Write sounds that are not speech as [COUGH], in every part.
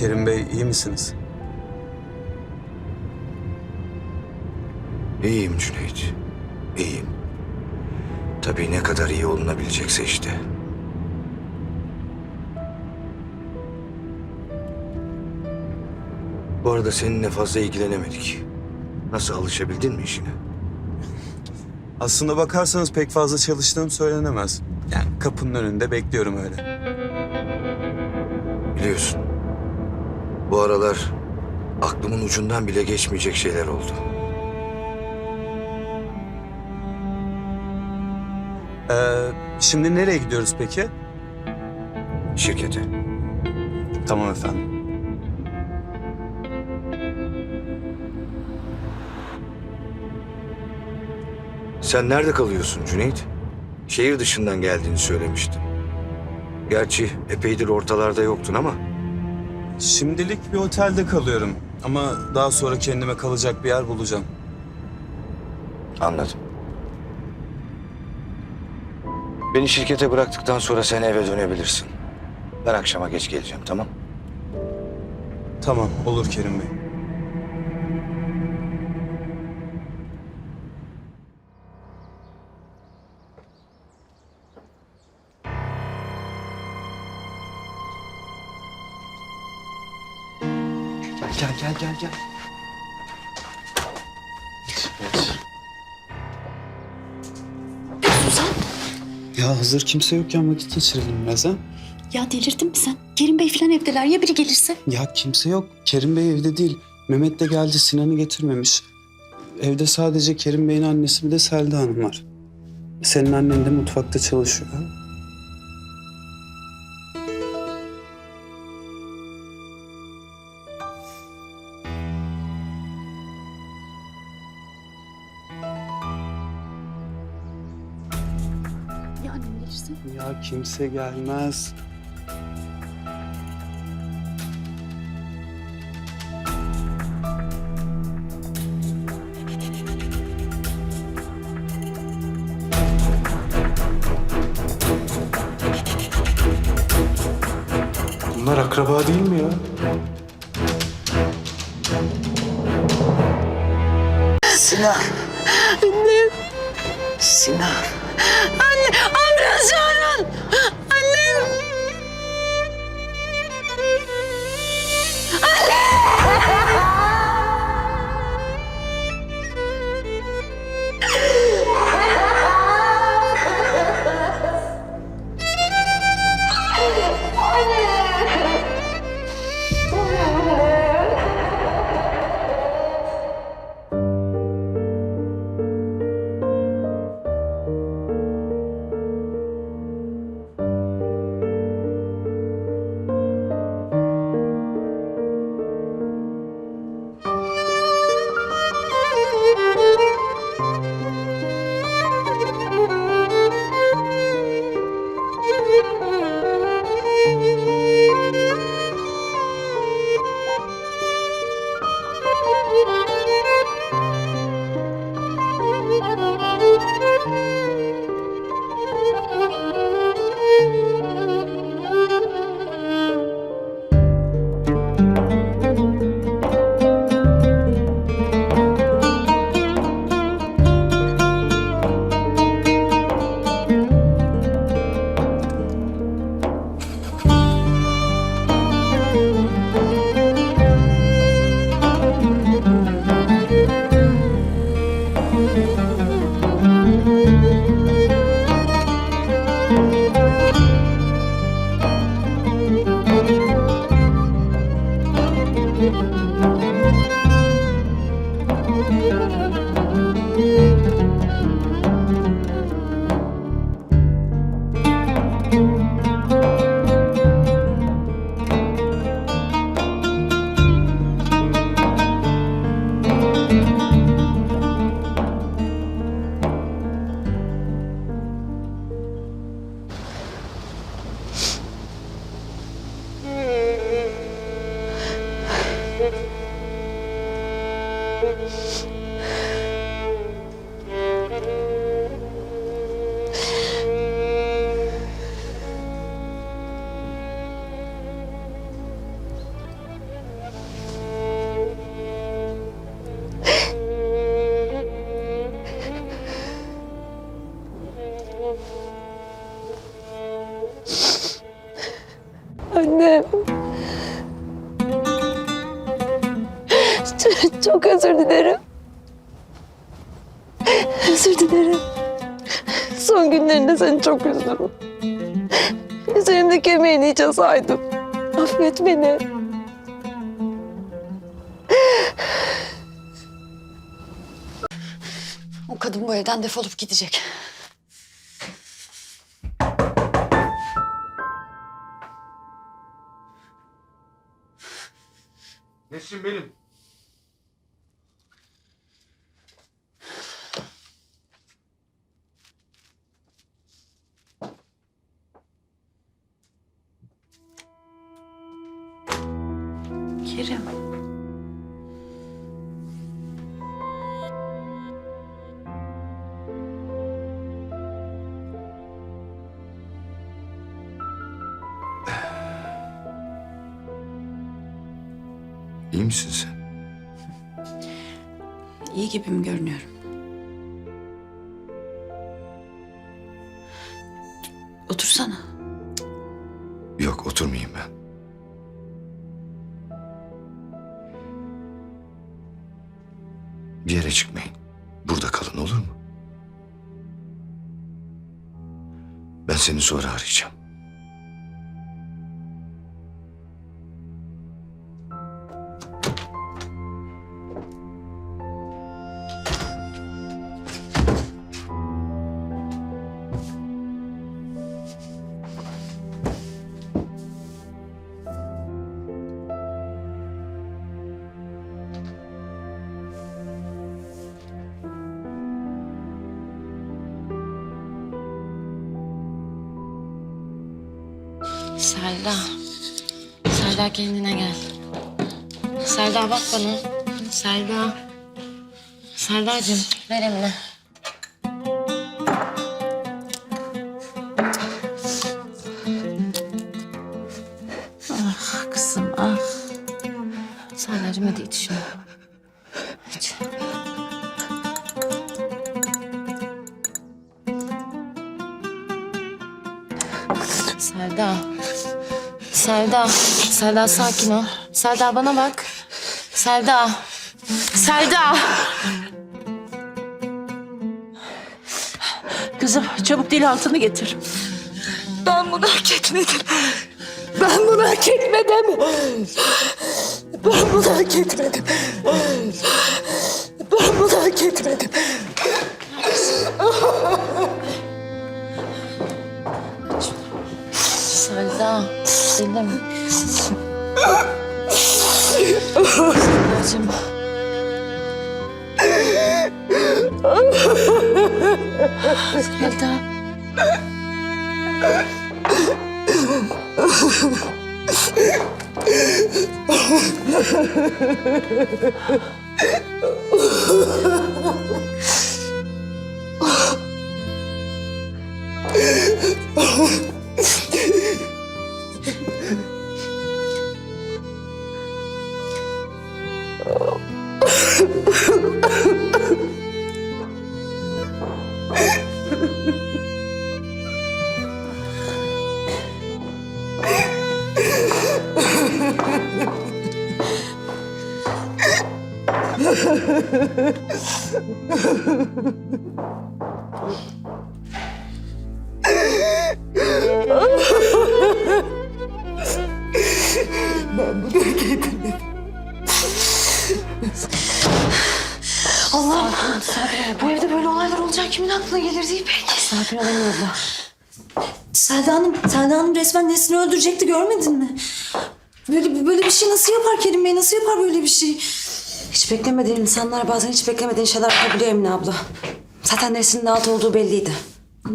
Kerim Bey iyi misiniz? İyiyim Cüneyt. İyiyim. Tabii ne kadar iyi olunabilecekse işte. Bu arada seninle fazla ilgilenemedik. Nasıl alışabildin mi işine? Aslında bakarsanız pek fazla çalıştığım söylenemez. Yani kapının önünde bekliyorum öyle. Biliyorsun. Bu aralar aklımın ucundan bile geçmeyecek şeyler oldu. Ee, şimdi nereye gidiyoruz peki? Şirkete. Tamam efendim. Sen nerede kalıyorsun Cüneyt? Şehir dışından geldiğini söylemiştin. Gerçi epeydir ortalarda yoktun ama Şimdilik bir otelde kalıyorum. Ama daha sonra kendime kalacak bir yer bulacağım. anladım. Beni şirkete bıraktıktan sonra sen eve dönebilirsin. Ben akşama geç geleceğim tamam? Tamam, olur Kerim Bey. Gel gel gel gel. Ya hazır kimse yokken vakit geçirelim biraz ha. Ya delirdin mi sen? Kerim Bey falan evdeler ya biri gelirse? Ya kimse yok. Kerim Bey evde değil. Mehmet de geldi Sinan'ı getirmemiş. Evde sadece Kerim Bey'in annesi bir de Selda Hanım var. Senin annen de mutfakta çalışıyor. Annem gelirse? Ya kimse gelmez. Annem. Çok özür dilerim. Özür dilerim. Son günlerinde seni çok üzdüm. Üzerimdeki emeğini iyice saydım. Affet beni. O kadın bu evden defolup gidecek. Nesin benim? Kerim. Misin sen? İyi gibi mi görünüyorum? Otursana. Yok oturmayayım ben. Bir yere çıkmayın. Burada kalın olur mu? Ben seni sonra arayacağım. Selda kendine gel. Selda bak bana. Selda. Selda'cığım ver emine. Ah kızım ah. Selda'cığım hadi iç şunu. Selda. Selda sakin ol. Selda bana bak. Selda. Selda. Kızım çabuk dil altını getir. Ben bunu hak etmedim. Ben bunu hak etmedim. Ben bunu hak etmedim. Ben bunu hak etmedim. Selda. Selim. Selda'cığım. Selda. Allah'ım. Bu evde böyle olaylar olacak kimin aklına gelir değil pek. Sakin ol Emine abla. Selda Hanım, Selda Hanım resmen Nesrin'i öldürecekti görmedin mi? Böyle, böyle bir şey nasıl yapar Kerim Bey? Nasıl yapar böyle bir şey? Hiç beklemediğin insanlar bazen hiç beklemediğin şeyler yapabiliyor Emine abla. Zaten Nesrin'in alt olduğu belliydi.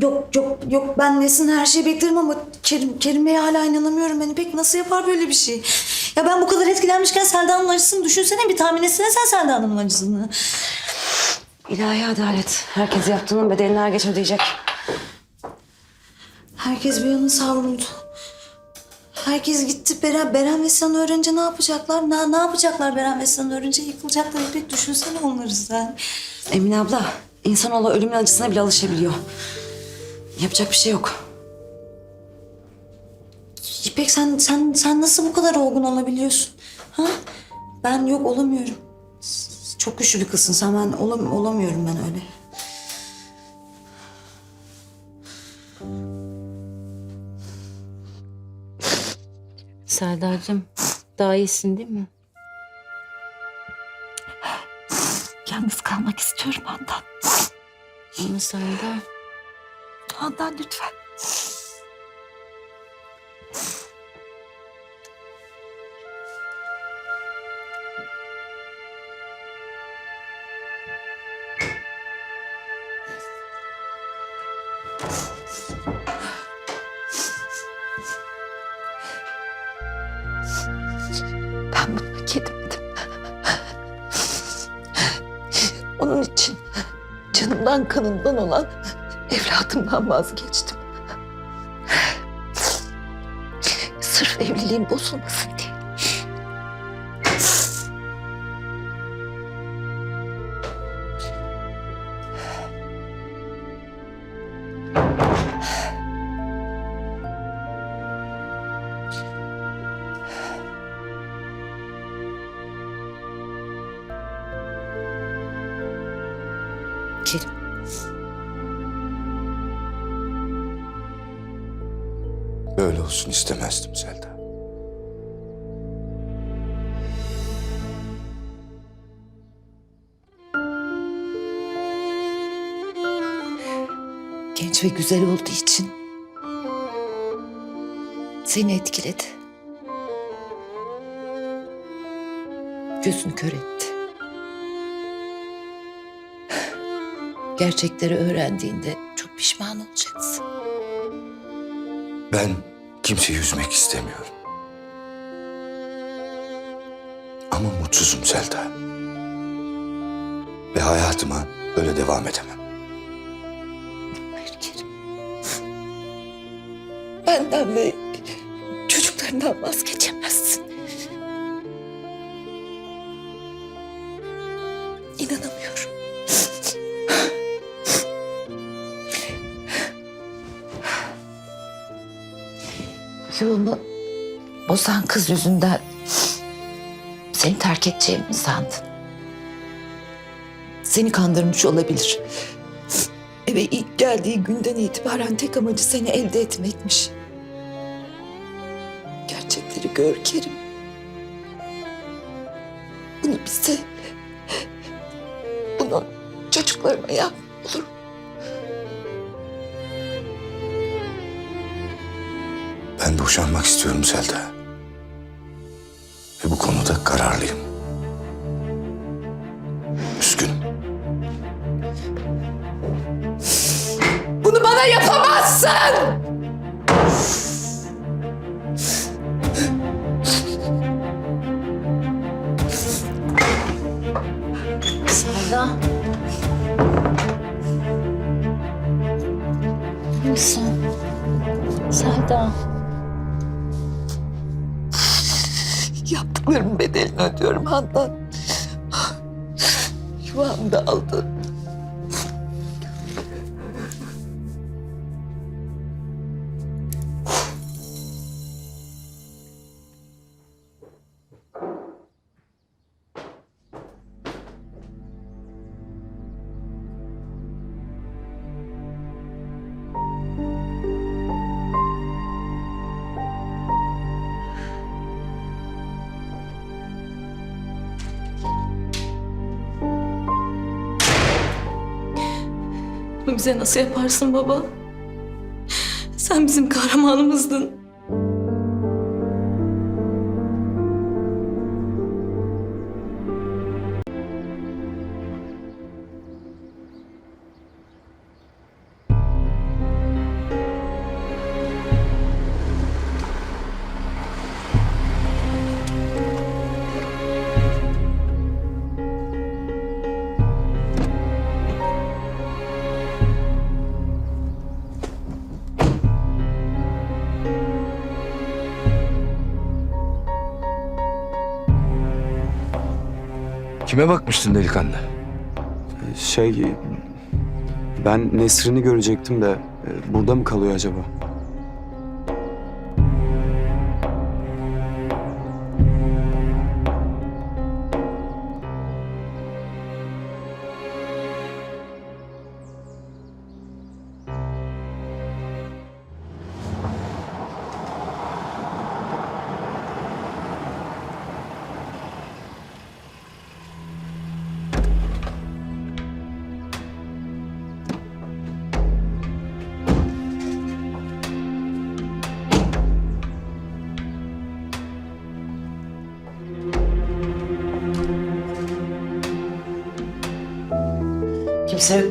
Yok yok yok ben Nesrin'in her şeyi beklerim ama Kerim, Kerim Bey'e hala inanamıyorum. Beni pek nasıl yapar böyle bir şey? Ya ben bu kadar etkilenmişken Selda Hanım'ın acısını düşünsene bir tahmin etsene sen Selda Hanım'ın acısını. İlahi adalet. Herkes yaptığının bedelini her geç ödeyecek. Herkes bir yana savruldu. Herkes gitti. Beren, Beren ve Sinan öğrenince ne yapacaklar? Ne, ne yapacaklar Beren ve Sinan öğrenince? Yıkılacaklar. İpek düşünsene onları sen. Emine abla, insanoğlu ölümün acısına bile alışabiliyor. Yapacak bir şey yok. İpek sen, sen, sen nasıl bu kadar olgun olabiliyorsun? Ha? Ben yok olamıyorum. Çok güçlü bir kızsın sen ben olam olamıyorum ben öyle. Serdar'cığım daha iyisin değil mi? Yalnız kalmak istiyorum Handan. Ama Serdar Handan lütfen. Canımdan kanımdan olan evladımdan vazgeçtim. Sırf evliliğim bozulmasın olsun istemezdim Selda. Genç ve güzel olduğu için seni etkiledi. Gözünü kör etti. Gerçekleri öğrendiğinde çok pişman olacaksın. Ben kimseyi üzmek istemiyorum. Ama mutsuzum Selda. Ve hayatıma öyle devam edemem. Hayır. Benden ve çocuklarından vazgeçemezsin. Bozan kız yüzünden seni terk edeceğimi mi sandın? Seni kandırmış olabilir. Eve ilk geldiği günden itibaren tek amacı seni elde etmekmiş. Gerçekleri gör Kerim. Bunu bize, bunu çocuklarıma yap. Ben boşanmak istiyorum Selda. Ve bu konuda kararlıyım. Üzgünüm. Bunu bana yapamazsın! Selda. Yaptıklarımın bedelini ödüyorum Handan. Yuvam dağıldı. Bunu bize nasıl yaparsın baba? Sen bizim kahramanımızdın. Kime bakmıştın delikanlı? Şey, ben Nesrin'i görecektim de e, burada mı kalıyor acaba?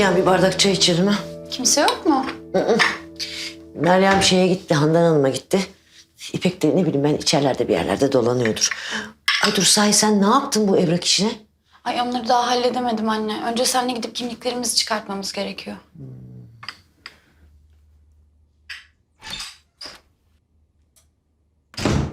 Yokken bir bardak çay içelim ha. Kimse yok mu? Meryem şeye gitti, Handan Hanım'a gitti. İpek de ne bileyim ben içerlerde bir yerlerde dolanıyordur. Ay dur sahi sen ne yaptın bu evrak işine? Ay onları daha halledemedim anne. Önce seninle gidip kimliklerimizi çıkartmamız gerekiyor.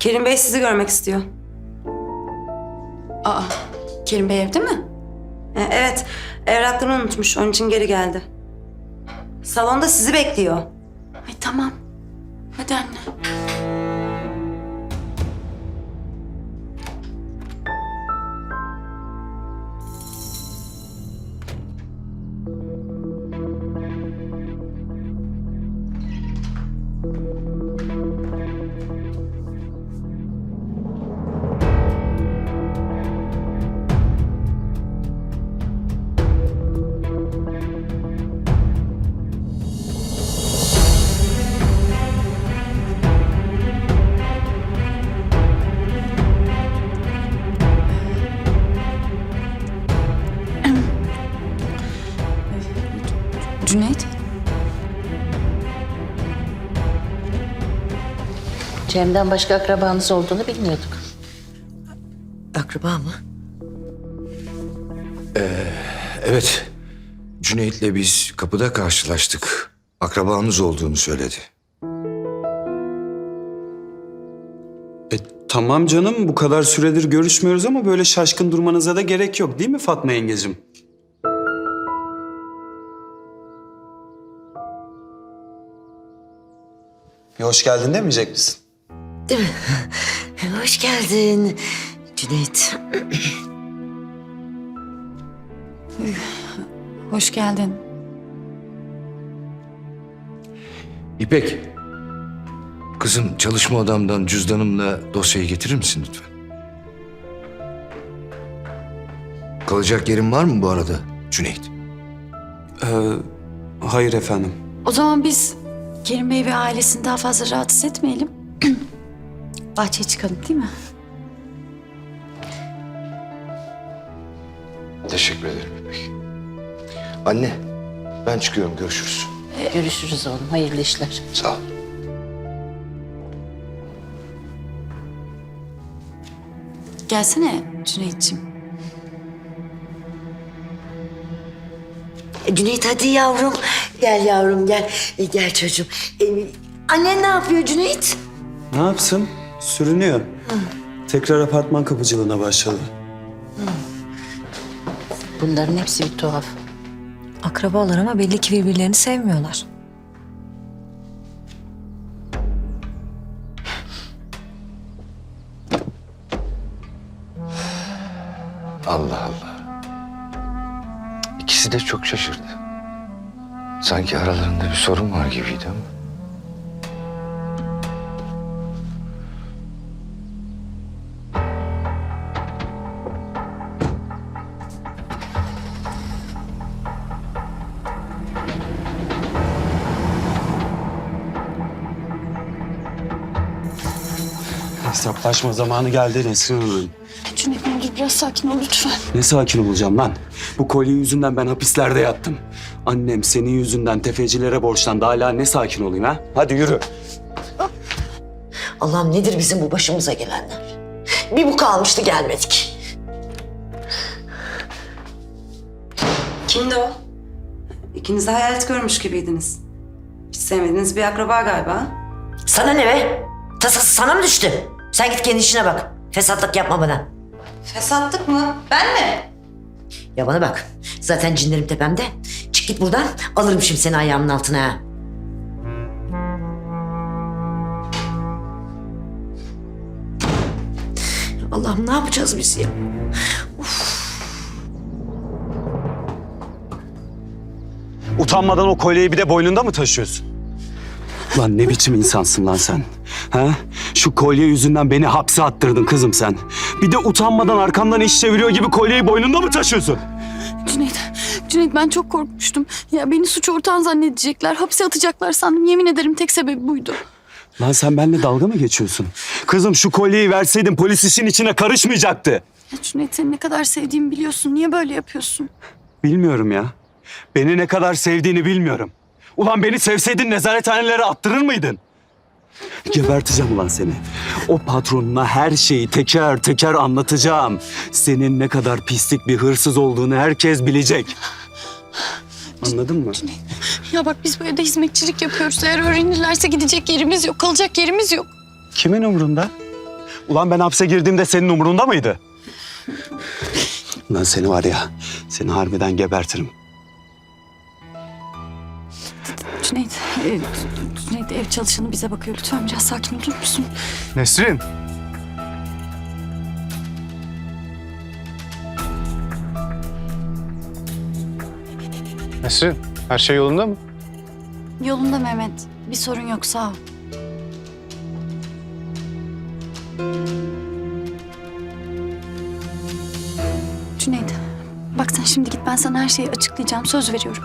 Kerim Bey sizi görmek istiyor. Aa, Kerim Bey evde mi? E, evet, evraklarını unutmuş. Onun için geri geldi. Salonda sizi bekliyor. Ay tamam. Hadi anne. Cem'den başka akrabanız olduğunu bilmiyorduk. Akraba mı? Evet. Cüneyt'le biz kapıda karşılaştık. Akrabanız olduğunu söyledi. E, tamam canım bu kadar süredir görüşmüyoruz ama böyle şaşkın durmanıza da gerek yok değil mi Fatma yengecim? Bir hoş geldin demeyecek misin? Değil mi? Hoş geldin Cüneyt. Hoş geldin. İpek. Kızım çalışma odamdan cüzdanımla dosyayı getirir misin lütfen? Kalacak yerin var mı bu arada Cüneyt? Ee, hayır efendim. O zaman biz Kerim Bey ve ailesini daha fazla rahatsız etmeyelim. [CLEARS THROAT] Bahçeye çıkalım değil mi? Teşekkür ederim İpek. Anne ben çıkıyorum görüşürüz. Görüşürüz oğlum. Hayırlı işler. Sağ ol. Gelsene Cüneyt'ciğim. E, Cüneyt hadi yavrum. Gel yavrum gel. E, gel çocuğum. E, annen ne yapıyor Cüneyt? Ne yapsın? Sürünüyor. Tekrar apartman kapıcılığına başladı. Bunların hepsi bir tuhaf. Akrabalar ama belli ki birbirlerini sevmiyorlar. Allah Allah. İkisi de çok şaşırdı. Sanki aralarında bir sorun var gibiydi ama. Hesaplaşma zamanı geldi Nesrin Hanım. Cüneyt ne olur biraz sakin ol lütfen. Ne sakin olacağım lan? Bu kolye yüzünden ben hapislerde yattım. Annem senin yüzünden tefecilere borçlandı. Hala ne sakin olayım ha? Hadi yürü. Allah'ım nedir bizim bu başımıza gelenler? Bir bu kalmıştı gelmedik. Kimdi o? İkiniz de hayalet görmüş gibiydiniz. Hiç sevmediğiniz bir akraba galiba. Sana ne be? Tasası sana mı düştü? Sen git kendi işine bak. Fesatlık yapma bana. Fesatlık mı? Ben mi? Ya bana bak. Zaten cinlerim tepemde. Çık git buradan. Alırım şimdi seni ayağımın altına. ha. Allah'ım ne yapacağız biz ya? Utanmadan o kolyeyi bir de boynunda mı taşıyorsun? Lan ne biçim insansın lan sen? Ha? Şu kolye yüzünden beni hapse attırdın kızım sen. Bir de utanmadan arkamdan iş çeviriyor gibi kolyeyi boynunda mı taşıyorsun? Cüneyt, Cüneyt ben çok korkmuştum. Ya beni suç ortağın zannedecekler, hapse atacaklar sandım. Yemin ederim tek sebebi buydu. Lan sen benimle dalga mı geçiyorsun? Kızım şu kolyeyi verseydin polis işin içine karışmayacaktı. Ya Cüneyt seni ne kadar sevdiğimi biliyorsun. Niye böyle yapıyorsun? Bilmiyorum ya. Beni ne kadar sevdiğini bilmiyorum. Ulan beni sevseydin nezarethanelere attırır mıydın? Geberteceğim ulan seni. O patronuna her şeyi teker teker anlatacağım. Senin ne kadar pislik bir hırsız olduğunu herkes bilecek. Anladın mı? Ya bak biz bu evde hizmetçilik yapıyoruz. Eğer öğrenirlerse gidecek yerimiz yok, kalacak yerimiz yok. Kimin umrunda? Ulan ben hapse girdiğimde senin umrunda mıydı? Ulan seni var ya, seni harbiden gebertirim. Cüneyt, e, Cüneyt ev çalışanı bize bakıyor. Lütfen biraz sakin olur musun? Nesrin. Nesrin, her şey yolunda mı? Yolunda Mehmet. Bir sorun yok sağ ol. Cüneyt, bak sen şimdi git ben sana her şeyi açıklayacağım. Söz veriyorum.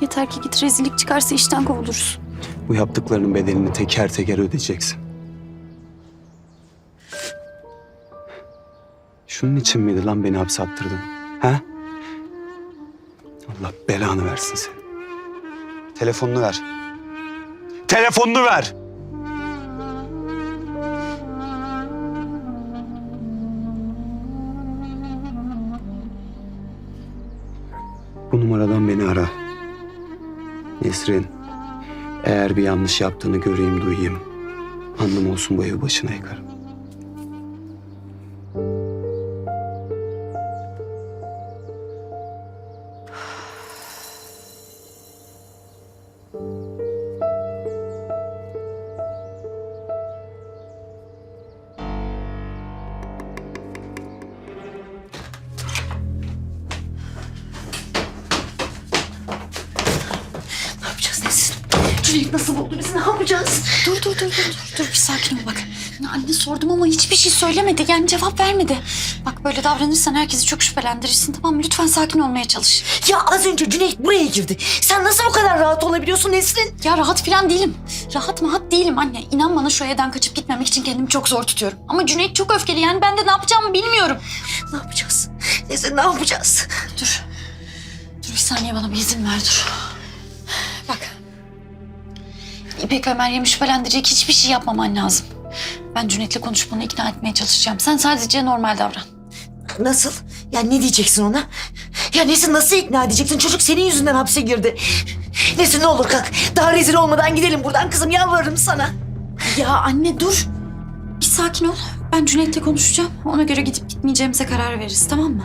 Yeter ki git rezillik çıkarsa işten kovuluruz. Bu yaptıklarının bedelini teker teker ödeyeceksin. Şunun için miydi lan beni hapse attırdın? Ha? Allah belanı versin seni. Telefonunu ver. Telefonunu ver. Nesrin, eğer bir yanlış yaptığını göreyim, duyayım. Anlam olsun bu evi başına yıkarım. Cüneyt nasıl buldu bizi ne yapacağız? Dur dur dur dur dur, dur bir sakin ol bak. Anne sordum ama hiçbir şey söylemedi yani cevap vermedi. Bak böyle davranırsan herkesi çok şüphelendirirsin tamam mı? Lütfen sakin olmaya çalış. Ya az önce Cüneyt buraya girdi. Sen nasıl bu kadar rahat olabiliyorsun Nesrin? Ya rahat falan değilim. Rahat mahat değilim anne. İnan bana şu evden kaçıp gitmemek için kendimi çok zor tutuyorum. Ama Cüneyt çok öfkeli yani ben de ne yapacağımı bilmiyorum. Ne yapacağız? Nesrin ne yapacağız? Dur. Dur bir saniye bana bir izin ver dur. İpek ve Meryem'i şüphelendirecek hiçbir şey yapmaman lazım. Ben Cüneyt'le konuşup onu ikna etmeye çalışacağım. Sen sadece normal davran. Nasıl? Ya ne diyeceksin ona? Ya Nesrin nasıl ikna edeceksin? Çocuk senin yüzünden hapse girdi. Nesrin ne olur kalk. Daha rezil olmadan gidelim buradan kızım yalvarırım sana. Ya anne dur. Bir sakin ol. Ben Cüneyt'le konuşacağım. Ona göre gidip gitmeyeceğimize karar veririz tamam mı?